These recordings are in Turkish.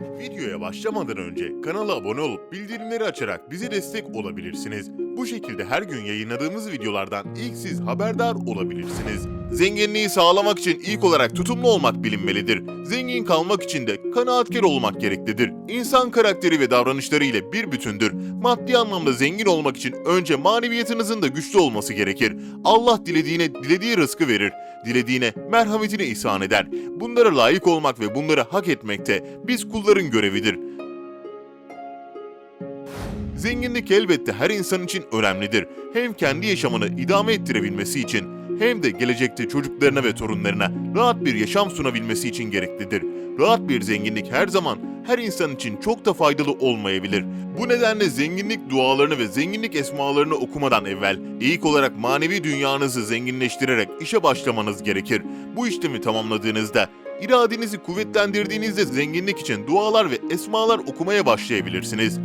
Videoya başlamadan önce kanala abone olup bildirimleri açarak bize destek olabilirsiniz. Bu şekilde her gün yayınladığımız videolardan ilk siz haberdar olabilirsiniz. Zenginliği sağlamak için ilk olarak tutumlu olmak bilinmelidir. Zengin kalmak için de kanaatkar olmak gereklidir. İnsan karakteri ve davranışları ile bir bütündür. Maddi anlamda zengin olmak için önce maneviyatınızın da güçlü olması gerekir. Allah dilediğine dilediği rızkı verir. Dilediğine merhametini ihsan eder. Bunlara layık olmak ve bunları hak etmekte biz kulların görevidir. Zenginlik elbette her insan için önemlidir. Hem kendi yaşamını idame ettirebilmesi için hem de gelecekte çocuklarına ve torunlarına rahat bir yaşam sunabilmesi için gereklidir. Rahat bir zenginlik her zaman her insan için çok da faydalı olmayabilir. Bu nedenle zenginlik dualarını ve zenginlik esmalarını okumadan evvel ilk olarak manevi dünyanızı zenginleştirerek işe başlamanız gerekir. Bu işlemi tamamladığınızda iradenizi kuvvetlendirdiğinizde zenginlik için dualar ve esmalar okumaya başlayabilirsiniz.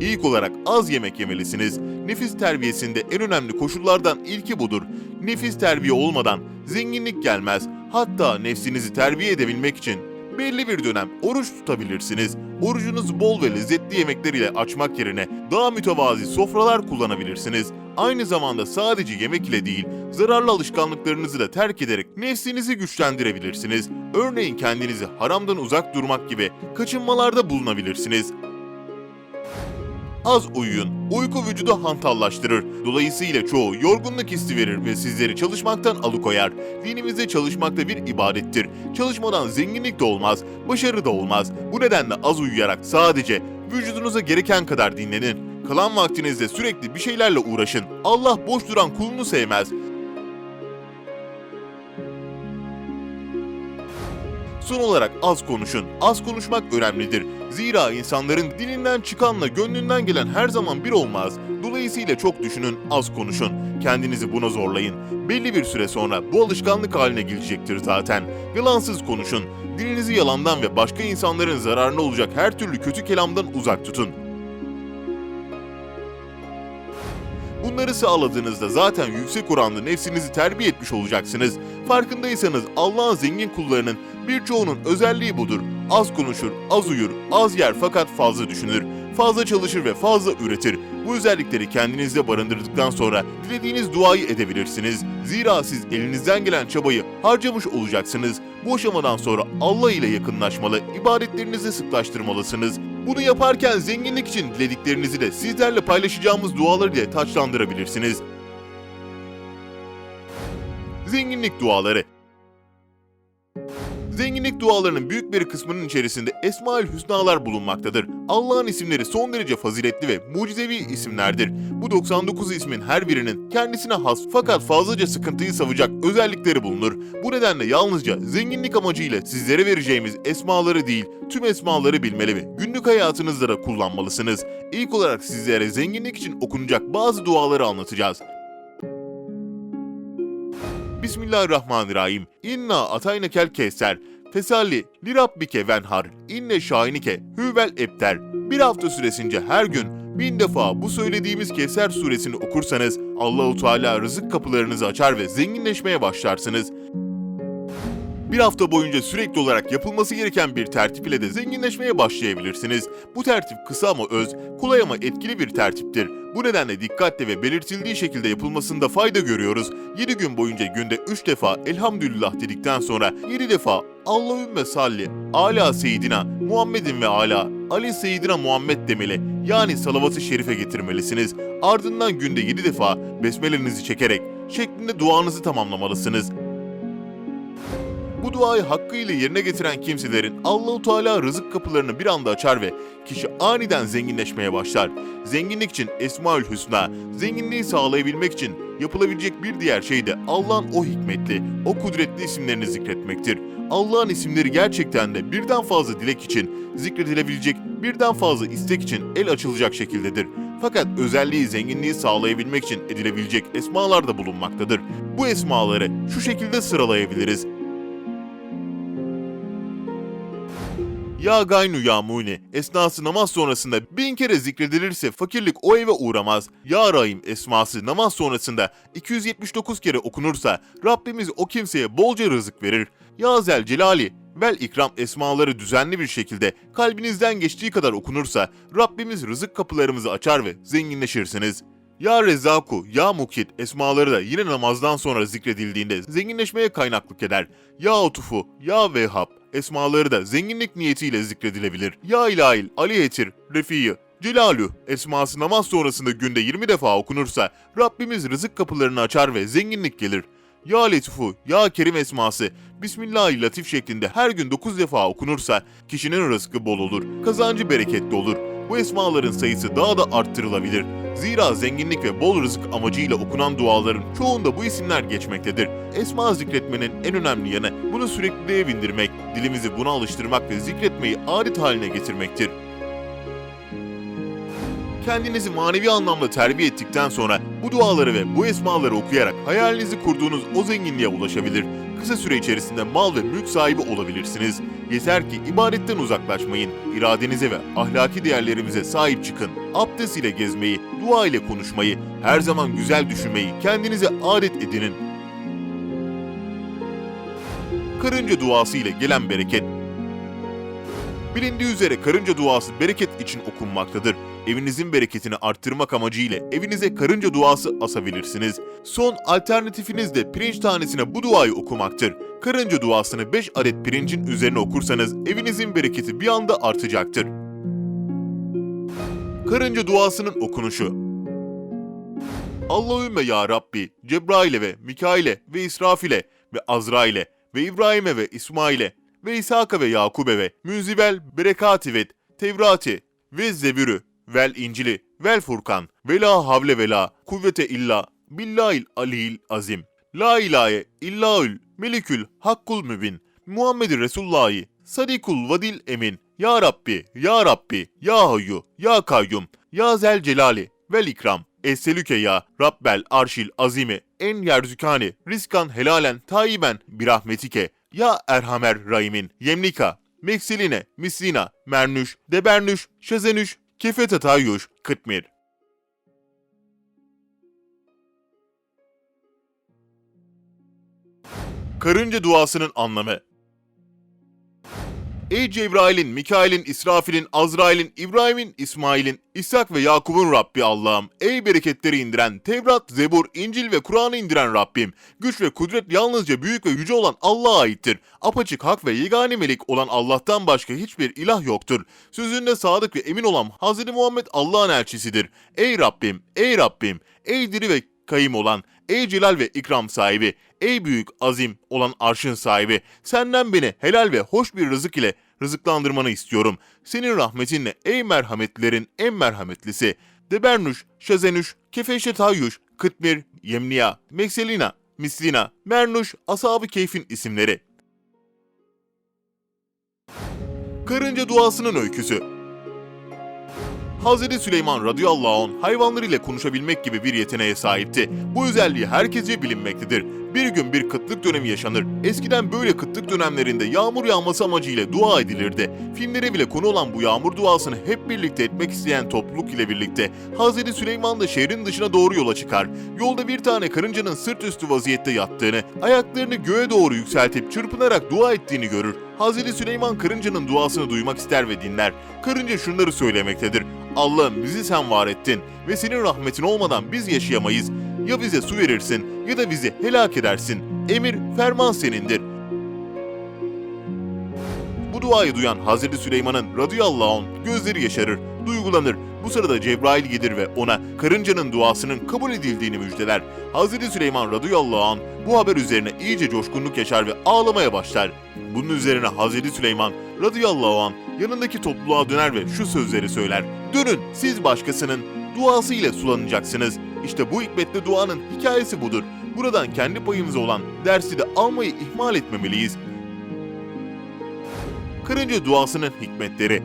İlk olarak az yemek yemelisiniz. Nefis terbiyesinde en önemli koşullardan ilki budur. Nefis terbiye olmadan zenginlik gelmez. Hatta nefsinizi terbiye edebilmek için belli bir dönem oruç tutabilirsiniz. Orucunuzu bol ve lezzetli yemekler ile açmak yerine daha mütevazi sofralar kullanabilirsiniz. Aynı zamanda sadece yemek ile değil, zararlı alışkanlıklarınızı da terk ederek nefsinizi güçlendirebilirsiniz. Örneğin kendinizi haramdan uzak durmak gibi kaçınmalarda bulunabilirsiniz. Az uyuyun. Uyku vücudu hantallaştırır. Dolayısıyla çoğu yorgunluk hissi verir ve sizleri çalışmaktan alıkoyar. Dinimizde çalışmak da bir ibadettir. Çalışmadan zenginlik de olmaz, başarı da olmaz. Bu nedenle az uyuyarak sadece vücudunuza gereken kadar dinlenin. Kalan vaktinizde sürekli bir şeylerle uğraşın. Allah boş duran kulunu sevmez. Son olarak az konuşun. Az konuşmak önemlidir. Zira insanların dilinden çıkanla gönlünden gelen her zaman bir olmaz. Dolayısıyla çok düşünün, az konuşun. Kendinizi buna zorlayın. Belli bir süre sonra bu alışkanlık haline gelecektir zaten. Yalansız konuşun. Dilinizi yalandan ve başka insanların zararına olacak her türlü kötü kelamdan uzak tutun. Bunları sağladığınızda zaten yüksek oranlı nefsinizi terbiye etmiş olacaksınız. Farkındaysanız Allah'ın zengin kullarının birçoğunun özelliği budur. Az konuşur, az uyur, az yer fakat fazla düşünür. Fazla çalışır ve fazla üretir. Bu özellikleri kendinizde barındırdıktan sonra dilediğiniz duayı edebilirsiniz. Zira siz elinizden gelen çabayı harcamış olacaksınız. Bu aşamadan sonra Allah ile yakınlaşmalı, ibadetlerinizi sıklaştırmalısınız. Bunu yaparken zenginlik için dilediklerinizi de sizlerle paylaşacağımız dualar ile taçlandırabilirsiniz. Zenginlik duaları Zenginlik dualarının büyük bir kısmının içerisinde Esmaül Hüsnalar bulunmaktadır. Allah'ın isimleri son derece faziletli ve mucizevi isimlerdir. Bu 99 ismin her birinin kendisine has fakat fazlaca sıkıntıyı savacak özellikleri bulunur. Bu nedenle yalnızca zenginlik amacıyla sizlere vereceğimiz esmaları değil, tüm esmaları bilmeli ve günlük hayatınızda da kullanmalısınız. İlk olarak sizlere zenginlik için okunacak bazı duaları anlatacağız. Bismillahirrahmanirrahim. İnna ataynekel keser. Fesalli li rabbike venhar. İnne şahinike hüvel ebter. Bir hafta süresince her gün bin defa bu söylediğimiz Kevser suresini okursanız Allahu Teala rızık kapılarınızı açar ve zenginleşmeye başlarsınız. Bir hafta boyunca sürekli olarak yapılması gereken bir tertip ile de zenginleşmeye başlayabilirsiniz. Bu tertip kısa ama öz, kolay ama etkili bir tertiptir. Bu nedenle dikkatle ve belirtildiği şekilde yapılmasında fayda görüyoruz. 7 gün boyunca günde 3 defa elhamdülillah dedikten sonra 7 defa Allahümme salli ala seyyidina Muhammedin ve ala Ali seyyidina Muhammed demeli. Yani salavatı şerife getirmelisiniz. Ardından günde 7 defa besmelenizi çekerek şeklinde duanızı tamamlamalısınız. Bu duayı hakkıyla yerine getiren kimselerin Allahu Teala rızık kapılarını bir anda açar ve kişi aniden zenginleşmeye başlar. Zenginlik için Esmaül Hüsna, zenginliği sağlayabilmek için yapılabilecek bir diğer şey de Allah'ın o hikmetli, o kudretli isimlerini zikretmektir. Allah'ın isimleri gerçekten de birden fazla dilek için, zikredilebilecek birden fazla istek için el açılacak şekildedir. Fakat özelliği zenginliği sağlayabilmek için edilebilecek esmalar da bulunmaktadır. Bu esmaları şu şekilde sıralayabiliriz. Ya gaynu ya muni esnası namaz sonrasında bin kere zikredilirse fakirlik o eve uğramaz. Ya rahim esması namaz sonrasında 279 kere okunursa Rabbimiz o kimseye bolca rızık verir. Ya zel celali vel ikram esmaları düzenli bir şekilde kalbinizden geçtiği kadar okunursa Rabbimiz rızık kapılarımızı açar ve zenginleşirsiniz. Ya Rezzaku, Ya Mukit esmaları da yine namazdan sonra zikredildiğinde zenginleşmeye kaynaklık eder. Ya Otufu, Ya Vehhab esmaları da zenginlik niyetiyle zikredilebilir. Ya İlahil, Ali Etir, Refi'yi, Celalü esması namaz sonrasında günde 20 defa okunursa Rabbimiz rızık kapılarını açar ve zenginlik gelir. Ya Letifu, Ya Kerim esması Bismillahirrahmanirrahim şeklinde her gün 9 defa okunursa kişinin rızkı bol olur, kazancı bereketli olur. Bu esmaların sayısı daha da arttırılabilir. Zira zenginlik ve bol rızık amacıyla okunan duaların çoğunda bu isimler geçmektedir. Esma zikretmenin en önemli yanı bunu sürekliliğe bindirmek, dilimizi buna alıştırmak ve zikretmeyi adet haline getirmektir. Kendinizi manevi anlamda terbiye ettikten sonra bu duaları ve bu esmaları okuyarak hayalinizi kurduğunuz o zenginliğe ulaşabilir. Kısa süre içerisinde mal ve mülk sahibi olabilirsiniz. Yeter ki ibadetten uzaklaşmayın, iradenize ve ahlaki değerlerimize sahip çıkın. Abdest ile gezmeyi, dua ile konuşmayı, her zaman güzel düşünmeyi kendinize adet edinin. Karınca duası ile gelen bereket Bilindiği üzere karınca duası bereket için okunmaktadır. Evinizin bereketini arttırmak amacıyla evinize karınca duası asabilirsiniz. Son alternatifiniz de pirinç tanesine bu duayı okumaktır. Karınca duasını 5 adet pirincin üzerine okursanız evinizin bereketi bir anda artacaktır. Karınca duasının okunuşu Allahümme ya Rabbi, Cebrail'e ve Mikail'e ve İsrafil'e ve Azrail'e ve İbrahim'e ve İsmail'e ve İshak'a ve Yakub'e ve Münzivel Berekati ve Tevrati ve Zebürü vel İncil'i vel Furkan ve la havle ve la kuvvete illa billahil aliyil azim. La ilahe illaül melikül hakkul mübin. Muhammed Resulullah'ı sadikul vadil emin. Ya Rabbi, Ya Rabbi, Ya Hayyu, Ya Kayyum, Ya Zel Celali vel ikram. Esselüke ya Rabbel arşil azimi en yerzükani rizkan helalen tayyiben birahmetike ya Erhamer Rahimin Yemlika Mekseline Mislina Mernüş Debernüş Şazenüş Kefete Tayyuş Kıtmir Karınca duasının anlamı Ey Cebrail'in, Mikail'in, İsrafil'in, Azrail'in, İbrahim'in, İsmail'in, İshak ve Yakub'un Rabbi Allah'ım. Ey bereketleri indiren, Tevrat, Zebur, İncil ve Kur'an'ı indiren Rabbim. Güç ve kudret yalnızca büyük ve yüce olan Allah'a aittir. Apaçık hak ve yegane melik olan Allah'tan başka hiçbir ilah yoktur. Sözünde sadık ve emin olan Hz. Muhammed Allah'ın elçisidir. Ey Rabbim, ey Rabbim, ey diri ve kayım olan, ey celal ve ikram sahibi, ey büyük azim olan arşın sahibi, senden beni helal ve hoş bir rızık ile rızıklandırmanı istiyorum. Senin rahmetinle ey merhametlilerin en merhametlisi. Debernuş, Şazenüş, Kefeşe Tayyuş, Kıtmir, Yemniya, Mekselina, Mislina, Mernuş, Ashab-ı Keyf'in isimleri. Karınca duasının öyküsü Hazreti Süleyman radıyallahu anh hayvanlarıyla konuşabilmek gibi bir yeteneğe sahipti. Bu özelliği herkesce bilinmektedir. Bir gün bir kıtlık dönemi yaşanır. Eskiden böyle kıtlık dönemlerinde yağmur yağması amacıyla dua edilirdi. Filmlere bile konu olan bu yağmur duasını hep birlikte etmek isteyen topluluk ile birlikte Hazreti Süleyman da şehrin dışına doğru yola çıkar. Yolda bir tane karıncanın sırt üstü vaziyette yattığını, ayaklarını göğe doğru yükseltip çırpınarak dua ettiğini görür. Hazreti Süleyman karıncanın duasını duymak ister ve dinler. Karınca şunları söylemektedir. Allah'ım bizi sen var ettin ve senin rahmetin olmadan biz yaşayamayız. Ya bize su verirsin ya da bizi helak edersin. Emir, ferman senindir. Bu duayı duyan Hazreti Süleyman'ın radıyallahu anh gözleri yaşarır, duygulanır. Bu sırada Cebrail gelir ve ona karıncanın duasının kabul edildiğini müjdeler. Hazreti Süleyman radıyallahu anh bu haber üzerine iyice coşkunluk yaşar ve ağlamaya başlar. Bunun üzerine Hazreti Süleyman radıyallahu anh yanındaki topluluğa döner ve şu sözleri söyler. Dönün siz başkasının duası ile sulanacaksınız. İşte bu hikmetli duanın hikayesi budur. Buradan kendi payımıza olan dersi de almayı ihmal etmemeliyiz. Karınca duasının hikmetleri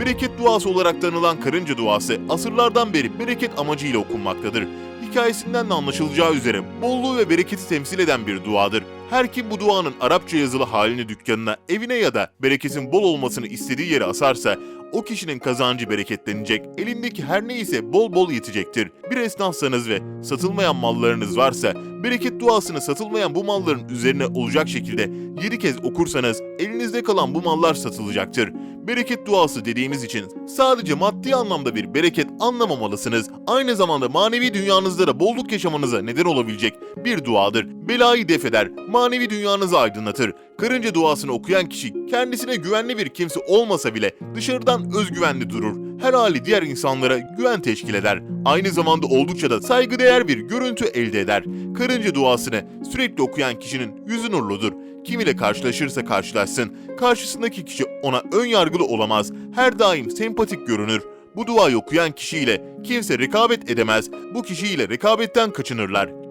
Bereket duası olarak tanınan karınca duası asırlardan beri bereket amacıyla okunmaktadır. Hikayesinden de anlaşılacağı üzere bolluğu ve bereketi temsil eden bir duadır. Her kim bu duanın Arapça yazılı halini dükkanına, evine ya da bereketin bol olmasını istediği yere asarsa o kişinin kazancı bereketlenecek, elindeki her neyse bol bol yetecektir. Bir esnafsanız ve satılmayan mallarınız varsa, bereket duasını satılmayan bu malların üzerine olacak şekilde 7 kez okursanız elinizde kalan bu mallar satılacaktır. Bereket duası dediğimiz için sadece maddi anlamda bir bereket anlamamalısınız. Aynı zamanda manevi dünyanızda da bolluk yaşamanıza neden olabilecek bir duadır. Belayı def eder, manevi dünyanızı aydınlatır. Karınca duasını okuyan kişi kendisine güvenli bir kimse olmasa bile dışarıdan özgüvenli durur. Her hali diğer insanlara güven teşkil eder. Aynı zamanda oldukça da saygıdeğer bir görüntü elde eder. Karınca duasını sürekli okuyan kişinin yüzü nurludur. Kim ile karşılaşırsa karşılaşsın, karşısındaki kişi ona ön yargılı olamaz, her daim sempatik görünür. Bu duayı okuyan kişiyle kimse rekabet edemez, bu kişiyle rekabetten kaçınırlar.